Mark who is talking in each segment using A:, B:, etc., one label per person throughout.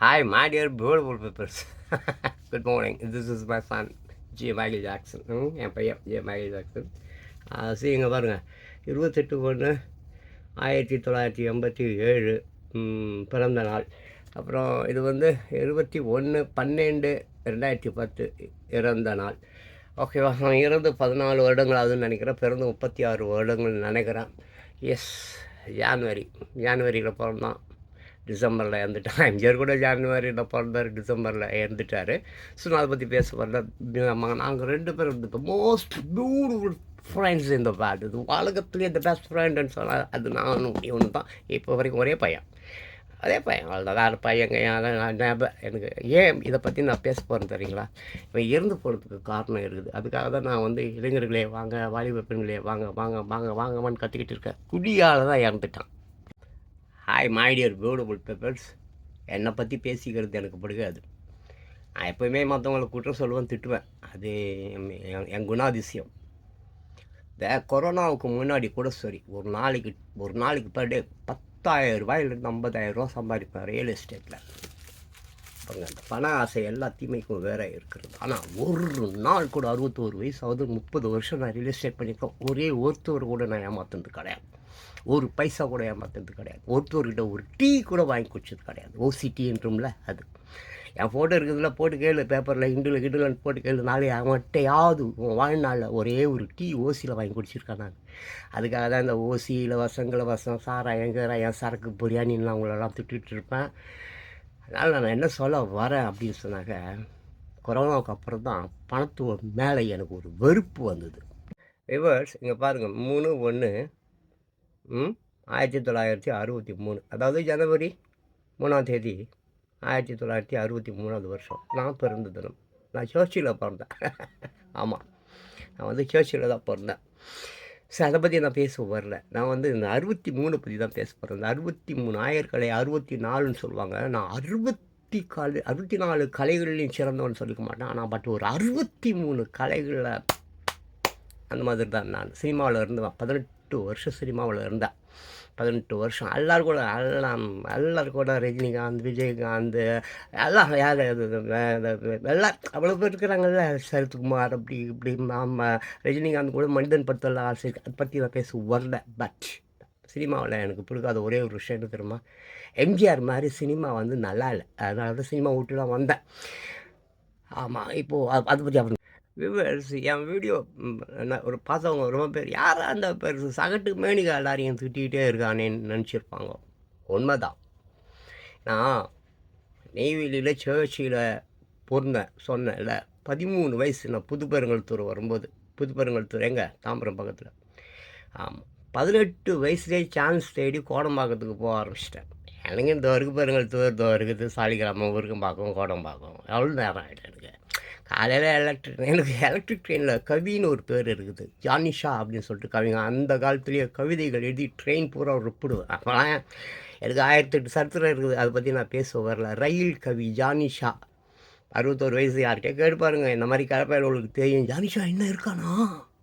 A: Hi, my dear beautiful peoples. Good morning. This is my son, J. Michael Jackson. ம், என் பையன் J Michael Jackson சரிங்க பாருங்கள் இருபத்தெட்டு ஒன்று ஆயிரத்தி தொள்ளாயிரத்தி எண்பத்தி ஏழு பிறந்த நாள். அப்புறம் இது வந்து இருபத்தி ஒன்று பன்னெண்டு ரெண்டாயிரத்தி பத்து இறந்த நாள். ஓகேவா நான் இறந்து பதினாலு வருடங்கள் ஆகுதுன்னு நினைக்கிறேன். பிறந்து முப்பத்தி ஆறு வருடங்கள் நினைக்கிறேன். எஸ் ஜான்வரி ஜான்வரியில் பிறந்தான். டிசம்பரில் இறந்துட்டான் எம்ஜிஆர் கூட ஜான்வரியில் பிறந்தார் டிசம்பரில் இறந்துட்டார். ஸோ நான் அதை பற்றி பேச வரல. நாங்கள் ரெண்டு பேரும் த மோஸ்ட் பியூட்டிஃபுல் ஃப்ரெண்ட்ஸ் இந்த பேட் இது உலகத்துலேயே இந்த பெஸ்ட் ஃப்ரெண்டுன்னு சொன்னால் அது நானும் இவனு தான். இப்போ வரைக்கும் ஒரே பையன். அதே பையன். அவ்வளோதான் வேறு பையங்க ஞாபகம் எனக்கு ஏன் இதை பற்றி நான் பேச போகிறேன் தெரியுங்களா? இவன் இறந்து போகிறதுக்கு காரணம் இருக்குது. அதுக்காக தான் நான் வந்து இளைஞர்களே வாங்க வாலிப பெண்களே வாங்க வாங்க வாங்க வாங்கம்மான்னு கற்றுக்கிட்டு இருக்கேன் குடியால் தான் இறந்துட்டான். Hi my dear beautiful papers என்னை பற்றி பேசிக்கிறது எனக்கு பிடிக்காது. நான் எப்போயுமே மற்றவங்களை குற்றம் சொல்லுவேன் திட்டுவேன். அது என் என் குணாதிசயம். இந்த கொரோனாவுக்கு முன்னாடி கூட சரி ஒரு நாளைக்கு ஒரு நாளைக்கு பர் டே பத்தாயிரம் ரூபாயிலிருந்து ஐம்பதாயிரம் ரூபா சம்பாதிப்பேன் ரியல் எஸ்டேட்டில் பாருங்க அந்த பண ஆசை எல்லா தீமைக்கும் வேற இருக்கிறது ஆனால் ஒரு நாள் கூட அறுபத்தோரு வயசு ஆகுது முப்பது வருஷம் நான் ரியல் எஸ்டேட் பண்ணியிருக்கேன். ஒரே ஒருத்தவர் கூட நான் ஏமாத்துனது கிடையாது. ஒரு பைசா கூட ஏமாத்துறது கிடையாது. ஒருத்தவர்கிட்ட ஒரு டீ கூட வாங்கி குடிச்சது கிடையாது. ஓசிடின்றும்ல அது. என் ஃபோட்டோ இருக்குதுல போட்டு கேளு பேப்பரில் இண்டுல கிண்டுலன்னு போட்டு கேளு நாளை அவன்கிட்டையாவது உன் வாழ்நாளில் ஒரே ஒரு டீ ஓசியில் வாங்கி குடிச்சிருக்கேன் நான். அதுக்காக தான் இந்த ஓசியில் வசங்கள வசம் சாராயம் கீராயம் சரக்கு பிரியாணின்னு அவங்களெல்லாம் திட்டிகிட்டு இருப்பேன். அதனால் நான் என்ன சொல்ல வரேன் அப்படின்னு சொன்னாக்க கொரோனாவுக்கு அப்புறம் தான் பணத்து மேலே எனக்கு ஒரு வெறுப்பு வந்தது. விவர்ஸ் இங்கே பாருங்கள் மூணு ஒன்று ம் ஆயிரத்தி தொள்ளாயிரத்தி அறுபத்தி மூணு. அதாவது ஜனவரி மூணாம் தேதி ஆயிரத்தி தொள்ளாயிரத்தி அறுபத்தி மூணாவது வருஷம். நான் பிறந்த தினம். நான் சர்ச்சில் பிறந்தேன். ஆமாம் நான் வந்து சர்ச்சில் தான் பிறந்தேன். சரி அதை பற்றி நான் பேச வரல. நான் வந்து இந்த அறுபத்தி மூணு பற்றி தான் பேச போகிறேன் இந்த அறுபத்தி மூணு ஆயிரக்கலை அறுபத்தி நாலுன்னு சொல்லுவாங்க. நான் அறுபத்தி காலு அறுபத்தி நாலு கலைகள்லையும் சிறந்தவன் சொல்லிக்க மாட்டேன். ஆனால் பட் ஒரு அறுபத்தி மூணு கலைகளில் அந்த மாதிரி தான் நான். சினிமாவில் இருந்தேன் பதினெட்டு வருஷம் சினிமாவில் இருந்தேன். பதினெட்டு வருஷம். எல்லாரும் கூட எல்லாம் எல்லாரும் கூட ரஜினிகாந்த் விஜயகாந்த் எல்லாம் யார் எல்லாம் அவ்வளோ பேர் இருக்கிறாங்கல்ல. சரத்குமார் அப்படி இப்படி ஆமா ரஜினிகாந்த் கூட மனிதன் படத்தில் ஆசை அதை பற்றி நான் பேச வரல. பட் சினிமாவில் எனக்கு பிடிக்காத ஒரே ஒரு விஷயம் என்ன தெரியுமா? எம்ஜிஆர் மாதிரி சினிமா வந்து நல்லா இல்லை. அதனால தான் சினிமா விட்டு தான் வந்தேன் ஆமாம் இப்போது அதை பற்றி அப்புறம் விவர்ஸ் என் வீடியோ என்ன ஒரு பார்த்தவங்க ரொம்ப பேர் யார் அந்த பேர் சகட்டு மேனிகா எல்லாரையும் திட்டிகிட்டே இருக்கானேன்னு நினச்சிருப்பாங்க. உண்மைதான். நான் நெய்வேலியில் சர்ச்சில் பொருந்தேன் சொன்னேன்ல பதிமூணு வயசு நான் புதுப்பெருங்கல்தூர் வரும்போது. புதுப்பெருங்கல்தூர் எங்கே? தாம்பரம் பக்கத்தில். ஆமாம் பதினெட்டு வயசுலேயே சான்ஸ் தேடி கோடம்பாக்கத்துக்கு போக ஆரம்பிச்சிட்டேன். எனக்கு இந்த வரைக்கும் பெருங்கல்தூர் இந்த இருக்குது. சாலிகிராமம் விருகம்பாக்கம் கோடம்பாக்கம் எவ்வளோ நேரம் ஆகிட்டேன் காலையில் எலக்ட்ரிக் எனக்கு எலக்ட்ரிக் ட்ரெயினில் கவின்னு ஒரு பேர் இருக்குது. ஜானிஷா அப்படின்னு சொல்லிட்டு கவிங்க. அந்த காலத்துலேயே கவிதைகள் எழுதி ட்ரெயின் பூரா ரிப்பிடுவேன் அப்போலாம் எனக்கு ஆயிரத்தெட்டு சரித்திரம் இருக்குது. அதை பற்றி நான் பேச வரல. ரயில் கவி ஜானிஷா அறுபத்தோரு வயசு யார்கிட்டயே கேட்டு பாருங்கள் இந்த மாதிரி கலப்பையில் உங்களுக்கு தெரியும். ஜானிஷா என்ன இருக்கானா?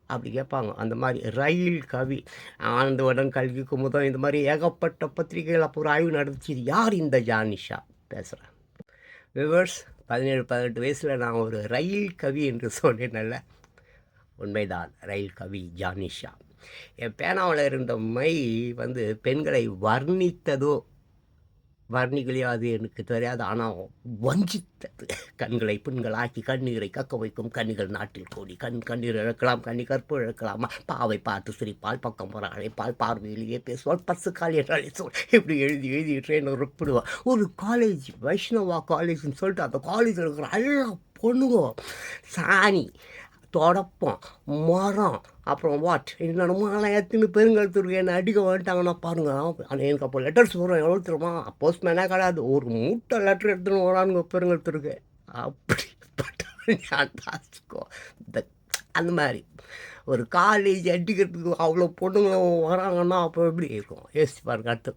A: அப்படி கேட்பாங்க. அந்த மாதிரி ரயில் கவி. ஆனந்தவுடன் கல்வி குமுதம் இந்த மாதிரி ஏகப்பட்ட பத்திரிகைகள் அப்போ ஒரு ஆய்வு நடந்துச்சு. யார் இந்த ஜானிஷா பேசுகிறேன் விவர்ஸ் பதினேழு பதினெட்டு வயசில் நான் ஒரு ரயில் கவி என்று சொன்னேன்ல உண்மைதான் ரயில் கவி ஜானிஷா என் பேனாவில் இருந்த மை வந்து பெண்களை வர்ணித்ததோ வர்ணிகளையோ அது எனக்கு தெரியாது. ஆனால் வஞ்சித்தது. கண்களை பெண்களாக்கி கண்ணீரை கக்க வைக்கும் கண்ணிகள் நாட்டில் கூடி. கண் கண்ணீர் இழக்கலாம் கண்ணி கற்பு இழக்கலாமா. பாவை பார்த்து சிரிப்பால் பக்கம் போகிற அழைப்பால் பார்வையிலேயே பேசுவாள். பசு கால் என்றாலே சொல் இப்படி எழுதி எழுதி ட்ரெயினை ருப்பிடுவாள். ஒரு காலேஜ் வைஷ்ணவா காலேஜ்னு சொல்லிட்டு அந்த காலேஜில் இருக்கிற எல்லா பொண்ணுங்க சாணி தொடப்பம் மரம் அப்புறம் வாட் என்னென்னமோ எல்லாம் எத்தனை பெருங்கழுத்துருக்கு என்னை அடிக்க வந்துட்டாங்கன்னா பாருங்க. ஆனால் எனக்கு அப்போ லெட்டர்ஸ் வரும். எவ்வளோ தருமா போஸ்ட்மேனாக கிடையாது. ஒரு மூட்டை லெட்டர் எடுத்துன்னு வரானுங்க பெருங்கழுத்துருக்கு அப்படி இந்த அந்த மாதிரி. ஒரு காலேஜ் அடிக்கிறதுக்கு அவ்வளோ பொண்ணுங்களும் வராங்கன்னா அப்போ எப்படி இருக்கும்? யோசிச்சு பாருங்க அடுத்து.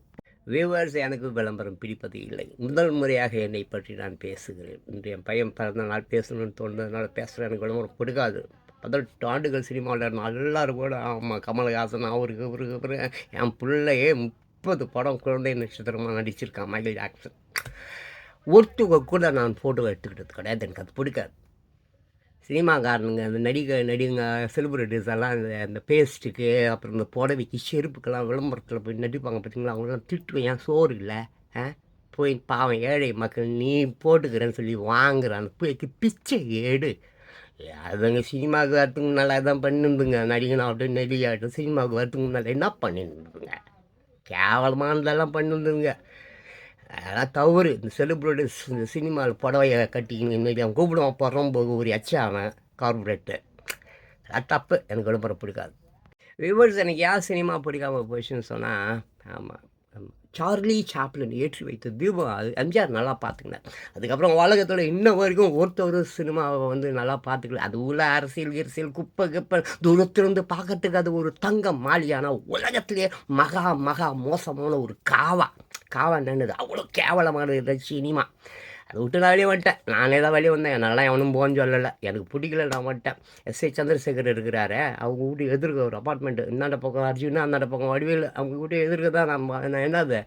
A: வியூவர்ஸ் எனக்கு விளம்பரம் பிடிப்பது இல்லை. முதல் முறையாக என்னை பற்றி நான் பேசுகிறேன். இன்று என் பையன் பிறந்த நாள் பேசணும்னு தோணுனதுனால பேசுகிறேன் எனக்கு விளம்பரம் பிடிக்காது. பதினெட்டு ஆண்டுகள் சினிமாவில் நான் கூட ஆமாம் கமலஹாசன் அவருக்கு இவருக்கு இவரு என் பிள்ளையே முப்பது படம் குழந்தை நட்சத்திரமாக நடிச்சிருக்கான் மைக்கேல் ஜாக்சன் ஒருத்தவங்க கூட நான் ஃபோட்டோ எடுத்துக்கிட்டது கிடையாது. எனக்கு அது பிடிக்காது. சினிமாக்காரனுங்க அந்த நடிக நடிகங்க செலிப்ரிட்டிஸ் எல்லாம் இந்த அந்த பேஸ்ட்டுக்கு அப்புறம் இந்த புடவைக்கு செருப்புக்கெல்லாம் விளம்பரத்தில் போய் நடிப்பாங்க பார்த்தீங்களா அவங்களாம் திட்டுவேன் ஏன் சோறு இல்லை? ஆ? போய் பாவம் ஏழை மக்கள் நீ போட்டுக்கிறேன்னு சொல்லி வாங்குறான் போய்க்கு பிச்சை ஏடு அதுங்க சினிமாவுக்கு வரத்துக்கு நல்லா தான் பண்ணிருந்துங்க. நடிகனாகட்டும் நடிகாகட்டும் சினிமாவுக்கு வரத்துக்கு நல்லா என்ன பண்ணிருந்துங்க? கேவலமானதெல்லாம் பண்ணிருந்துங்க. அதெல்லாம் தவறு. இந்த செலிப்ரிட்டிஸ் இந்த சினிமாவில் படவையை கட்டிக்கின்னு இன்னைக்கு அவன் கூப்பிடுவான். புறம்போது ஒரு எச்சா அவன் கார்பரேட்டு அது தப்பு. எனக்கு விளம்பரம் பிடிக்காது. விவர்ஸ் எனக்கு யார் சினிமா பிடிக்காம போச்சுன்னு சொன்னால் ஆமாம் சார்லி சாப்ளின் ஏற்றி வைத்த தீபம் அது எம்ஜிஆர் நல்லா பார்த்துக்கினார். அதுக்கப்புறம் உலகத்தில் இன்ன வரைக்கும் ஒருத்தர் சினிமாவை வந்து நல்லா பார்த்துக்கல. அது உள்ள அரசியல் அரசியல் குப்பை குப்பை தூரத்திலிருந்து பார்க்கறதுக்கு அது ஒரு தங்கம் மாளிகையான உலகத்திலே மகா மகா மோசமான ஒரு காவா. காவா என்னது? அவ்வளோ கேவலமான சினிமா. அதை விட்டு நான் வெளியே வந்துட்டேன். நானே தான் வெளியே வந்தேன். என்னால் எவனும் போன்னு சொல்லலை. எனக்கு பிடிக்கல நான் வந்துட்டேன். எஸ்ஐ சந்திரசேகர் இருக்கிறாரு அவங்க வீட்டு எதிர்க்க ஒரு அப்பார்ட்மெண்ட்டு இந்தாண்ட பக்கம் அர்ஜுனா அந்தாண்ட பக்கம் வடிவேல் அவங்க வீட்டு எதிர்க்க தான் நம்ம நான் என்னது?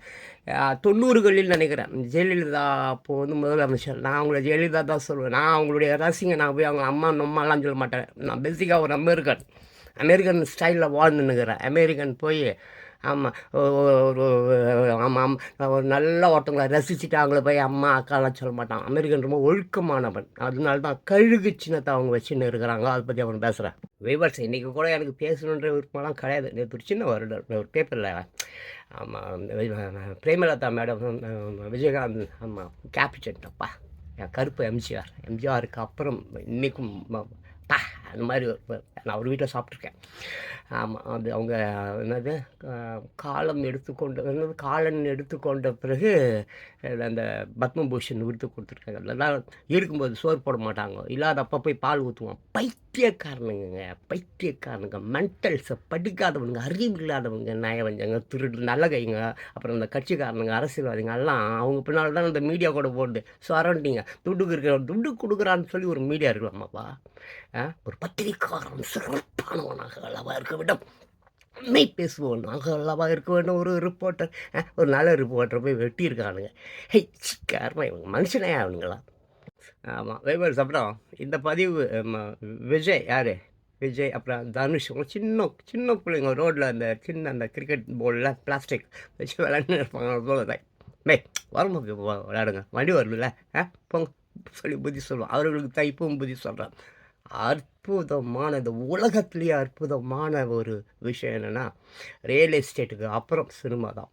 A: தொண்ணூறுகளில் நினைக்கிறேன். ஜெயலலிதா அப்போது வந்து முதலமைச்சர். நான் அவங்கள ஜெயலலிதா தான் சொல்லுவேன். நான் அவங்களுடைய ரசிங்க நான் போய் அவங்க அம்மா நம்மலாம் சொல்ல மாட்டேன். நான் பேசிக்காக ஒரு அமெரிக்கன். அமெரிக்கன் ஸ்டைலில் வாழ்ந்துன்னுக்கிறேன். அமெரிக்கன் போய் ஆமாம் ஒரு ஆமாம் ஒரு நல்ல ஒருத்தவங்களை ரசிச்சுட்டு அவங்கள போய் அம்மா அக்காலாம் சொல்ல மாட்டான். அமெரிக்கன் ரொம்ப ஒழுக்கமானவன். அதனால தான் கழுகு சின்னத்தை அவங்க வச்சுன்னு இருக்கிறாங்க. அதை பற்றி அவன் பேசுகிறேன் விவர்ஸ் இன்றைக்கி கூட எனக்கு பேசணுன்ற விருப்பம்லாம் கிடையாது. நேற்று ஒரு சின்ன வருடம் ஒரு பேப்பரில் ஆமாம் பிரேமலதா மேடம் விஜயகாந்த் ஆமாம் கேப்டன் என் கருப்பு எம்ஜிஆர் எம்ஜிஆருக்கு அப்புறம் இன்றைக்கும் பா அந்த மாதிரி ஒரு- நான் அவர் வீட்டில் சாப்பிட்ருக்கேன் ஆமாம் அது அவங்க என்னது? கா- காலம் எடுத்துக்கொண்ட என்னது? காலன் எடுத்துக்கொண்ட பிறகு அந்த பத்மபூஷன் விருது கொடுத்துருக்காங்க. அதெல்லாம் இருக்கும்போது சோறு போட மாட்டாங்க. இல்லாத அப்போ போய் பால் ஊற்றுவான் பைத்தியக்காரனுங்க பைத்தியக்காரனுங்க. மென்டல்ஸை படிக்காதவனுங்க அறிவு இல்லாதவங்க நயவஞ்சங்க திருடு நல்ல கைங்க. அப்புறம் இந்த கட்சிக்காரனுங்க அரசியல்வாதிங்க எல்லாம் அவங்க பின்னால் தான் இந்த மீடியா கூட போடுது. சரௌண்டிங்க துட்டுக்கு இருக்கிற துட்டு கொடுக்குறான்னு சொல்லி ஒரு மீடியா இருக்கலாமாப்பா? ஒரு பத்திரிக்காரன் சிறப்பானவனாக அளவாக இருக்க வேண்டும். மெய் பேசுவோனாக அளவாக இருக்க வேண்டும். ஒரு ரிப்போர்ட்டர் ஒரு நல்ல ரிப்போர்ட்டர் போய் வெட்டியிருக்கானுங்க. ஹே காரணம் இவங்க மனுஷனே ஆகணுங்களா ஆமாம் வைபர்ஸ் அப்புறம் இந்த பதிவு விஜய் யார்? விஜய் அப்புறம் தனுஷ். சின்ன சின்ன பிள்ளைங்க ரோட்டில் அந்த சின்ன அந்த கிரிக்கெட் போர்டில் பிளாஸ்டிக் வச்சு விளாண்டு இருப்பாங்க. போல தான். மே வரும்போது விளையாடுங்க. வண்டி வரல ஆ போங்க. சொல்லி புத்தி சொல்லுவோம். அவர்களுக்கு தைப்பும் புத்தி சொல்கிறேன் அற்புதமானது. உலகத்துலேயே அற்புதமான ஒரு விஷயம் என்னென்னா ரியல் எஸ்டேட்டுக்கு அப்புறம் சினிமா தான்.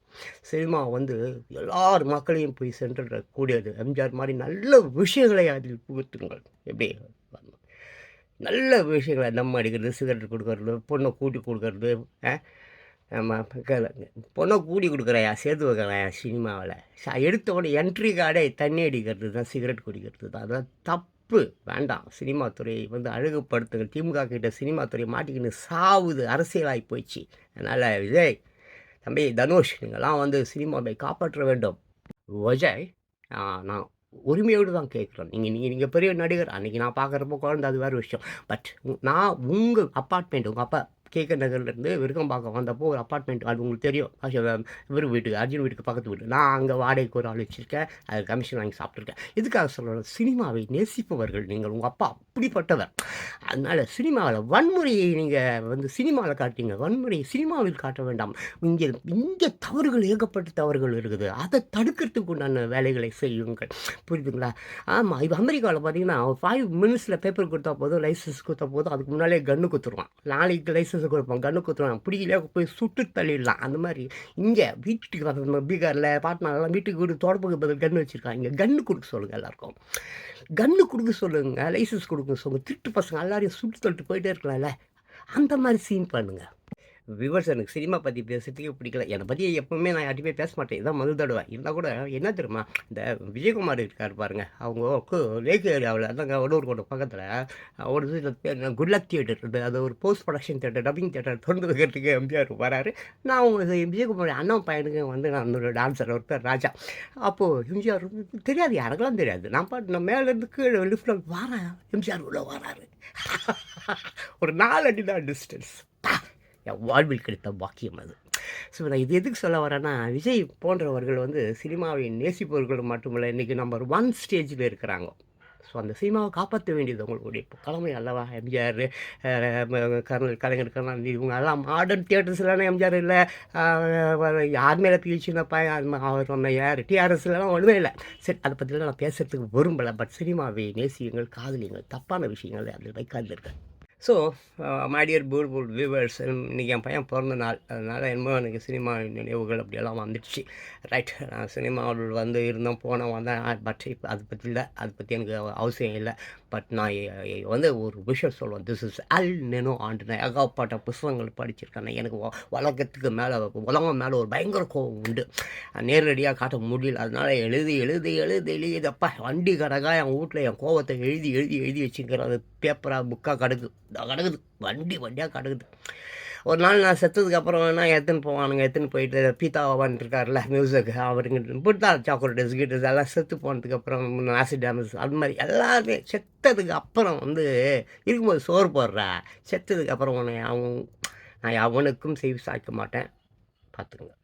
A: சினிமா வந்து எல்லார் மக்களையும் போய் சென்றக்கூடியது எம்ஜிஆர் மாதிரி நல்ல விஷயங்களை அதில் புகுத்துங்கள். எப்படி? நல்ல விஷயங்களை நம்ம அடிக்கிறது சிகரெட் கொடுக்கறது பொண்ணை கூட்டி கொடுக்கறது நம்ம பொண்ணை கூட்டி கொடுக்குறையா? சேர்த்து வைக்கிறாயா? சினிமாவில் எடுத்த உடனே என்ட்ரி கார்டே தண்ணி அடிக்கிறது தான் சிகரெட் குடிக்கிறது தான். அதான் தப்பு. வேண்டாம். சினிமா துறையை வந்து அழகுப்படுத்துங்க திமுக கிட்ட சினிமா துறை மாட்டிக்கின்னு சாவுது. அரசியலாகி போயிடுச்சு. அதனால் விஜய் தம்பி தனுஷ் நீங்கள்லாம் வந்து சினிமாவை காப்பாற்ற வேண்டும். விஜய் நான் உரிமையோடு தான் கேட்குறோம் நீங்கள் நீங்கள் நீங்கள் பெரிய நடிகர். அன்றைக்கி நான் பார்க்குறப்போ குழந்தை அது வேறு விஷயம். பட் நான் உங்கள் அப்பார்ட்மெண்ட் உங்கள் அப்பா கேக்க நகர்லேருந்து விருகம்பாக்கம் வந்தப்போ ஒரு அப்பார்ட்மெண்ட் அது உங்களுக்கு தெரியும். இவர் வீட்டுக்கு அர்ஜுன் வீட்டுக்கு பக்கத்து வீடு. நான் அங்கே வாடகைக்கு ஒரு ஆள் வச்சுருக்கேன். அது கமிஷன் வாங்கி சாப்பிட்ருக்கேன் இதுக்காக சொல்கிறேன் சினிமாவை நேசிப்பவர்கள் நீங்கள் உங்கள் அப்பா அப்படிப்பட்டவர். அதனால் சினிமாவில் வன்முறையை நீங்கள் வந்து சினிமாவில் காட்டுங்க வன்முறையை சினிமாவில் காட்ட வேண்டாம். இங்கே இங்கே தவறுகள் ஏகப்பட்ட தவறுகள் இருக்குது. அதை தடுக்கிறதுக்கு உண்டான வேலைகளை செய்யுங்கள். புரியுதுங்களா? ஆமாம் இப்போ அமெரிக்காவில் பார்த்தீங்கன்னா ஃபைவ் மினிட்ஸில் பேப்பர் கொடுத்தா போதும் லைசன்ஸ் கொடுத்தா போதும் அதுக்கு முன்னாலே கன்று கொடுத்துருவான் நாளைக்கு லைசன்ஸ் கொடுப்பான் கன்று குத்துருவான் பிடிக்கல போய் சுட்டு தள்ளிடலாம். அந்த மாதிரி. இங்கே வீட்டுக்கு வந்த பீகாரில் பாட்னாலாம் வீட்டுக்கு வீடு தொடப்புக்கு பதில் கன்று வச்சுருக்காங்க. இங்கே கன்று கொடுக்க சொல்லுங்கள் எல்லாருக்கும். கன்று கொடுக்க சொல்லுங்கள் லைசன்ஸ் கொடுக்க சொல்லுங்கள் திருட்டு பசங்க எல்லாரையும் சுட்டு தள்ளிட்டு போயிட்டே இருக்கலாம்ல. அந்த மாதிரி சீன் பண்ணுங்கள் விவர்ஸ் எனக்கு சினிமா பற்றி பேசுறதுக்கே பிடிக்கல. என்னை பற்றி எப்பவுமே நான் யார்ட்டையுமே பேச மாட்டேன். இதான் முதல் தடவை. இருந்தால் கூட என்ன தெரியுமா? இந்த விஜயகுமார் இருக்கார் பாருங்க. அவங்க லேக் ஏரியாவில் அதாங்க வடூர் கோட்டை பக்கத்தில் ஒரு இது பேர் குட் தியேட்டர் அது ஒரு post production theatre dubbing theatre திறந்து வைக்கிறதுக்கு எம்ஜிஆர் வராரு. நான் அவங்க விஜயகுமார் அண்ணன் பையனுக்கு வந்து நான் ஒரு டான்ஸர் ஒருத்தர் ராஜா. அப்போது எம்ஜிஆர் தெரியாது யாருக்கெல்லாம் தெரியாது. நான் பாட்டு நான் மேலேருந்து கீழே லிஃப்டில் வரேன். எம்ஜிஆர் உள்ள வராரு. ஒரு நாலு அடி தான் டிஸ்டன்ஸ் என் வாழ்வில் கிடைத்த பாக்கியம் அது. ஸோ நான் இது எதுக்கு சொல்ல வரேன்னா விஜய் போன்றவர்கள் வந்து சினிமாவை நேசிப்பவர்கள் மட்டுமல்ல இன்றைக்கி நம்பர் ஒன் ஸ்டேஜில் இருக்கிறாங்க. ஸோ அந்த சினிமாவை காப்பாற்ற வேண்டியது உங்களுடைய இப்போ கடமை அல்லவா? எம்ஜிஆர் கர்னல் கலைஞர் கருணாநிதி இவங்க எல்லாம் மாடர்ன் தியேட்டர்ஸ்லாம் எம்ஜிஆர் இல்லை. யார் மேலே பீச்சினப்பா அவர் சொன்ன யார்? டிஆர்எஸ்லாம் ஒன்றுமே இல்லை. சரி அதை பற்றிலாம் நான் பேசுகிறதுக்கு விரும்பலை. பட் சினிமாவை நேசியுங்கள் காதலியுங்கள் தப்பான விஷயங்கள் அதில் வைக்காதிருக்கேன் so my dear beautiful viewers இன்றைக்கி என் பையன் பிறந்த நாள். அதனால் என்னமோ எனக்கு சினிமா நினைவுகள் அப்படியெல்லாம் வந்துடுச்சு. ரைட் நான் சினிமாவில் வந்து இருந்தோம் போனோம் வந்தேன். பட் இப்போ அதை பற்றி இல்லை. அதை பற்றி எனக்கு அவசியம் இல்லை. பட் நான் வந்து ஒரு விஷயம் சொல்லுவேன். திஸ் இஸ் அல் நெனோ ஆண்டு நான் ஏகாப்பாட்ட புஸ்தகங்கள் படிச்சிருக்கேன். எனக்கு உலகத்துக்கு மேலே உலகம் மேலே ஒரு பயங்கர கோபம் உண்டு. நேரடியாக காட்ட முடியல. அதனால் எழுதி எழுதி எழுதி எழுதியதப்பா வண்டி கடகா என் வீட்டில் என் கோவத்தை எழுதி எழுதி எழுதி வச்சுக்கிறது பேப்பராக புக்காக கிடக்குது இதோ கிடக்குது வண்டி வண்டியாக கிடக்குது ஒரு நாள் நான் செத்ததுக்கு அப்புறம் வேணா எத்தனை போவானுங்க எத்தனை போயிட்டு பீதாவான் இருக்கார்ல மியூசிக் அவருங்க இப்படித்தா சாக்லேட் கிட்டஸ் எல்லாம் செத்து போனதுக்கு அப்புறம் ஆசிட் டேமேஜ் அது மாதிரி எல்லாமே செத்ததுக்கு அப்புறம் வந்து இருக்கும்போது சோறு போடுற. செத்ததுக்கு அப்புறம் உன்னை அவன் நான் அவனுக்கும் செய்து சாய்க்க மாட்டேன். பார்த்துக்கோங்க.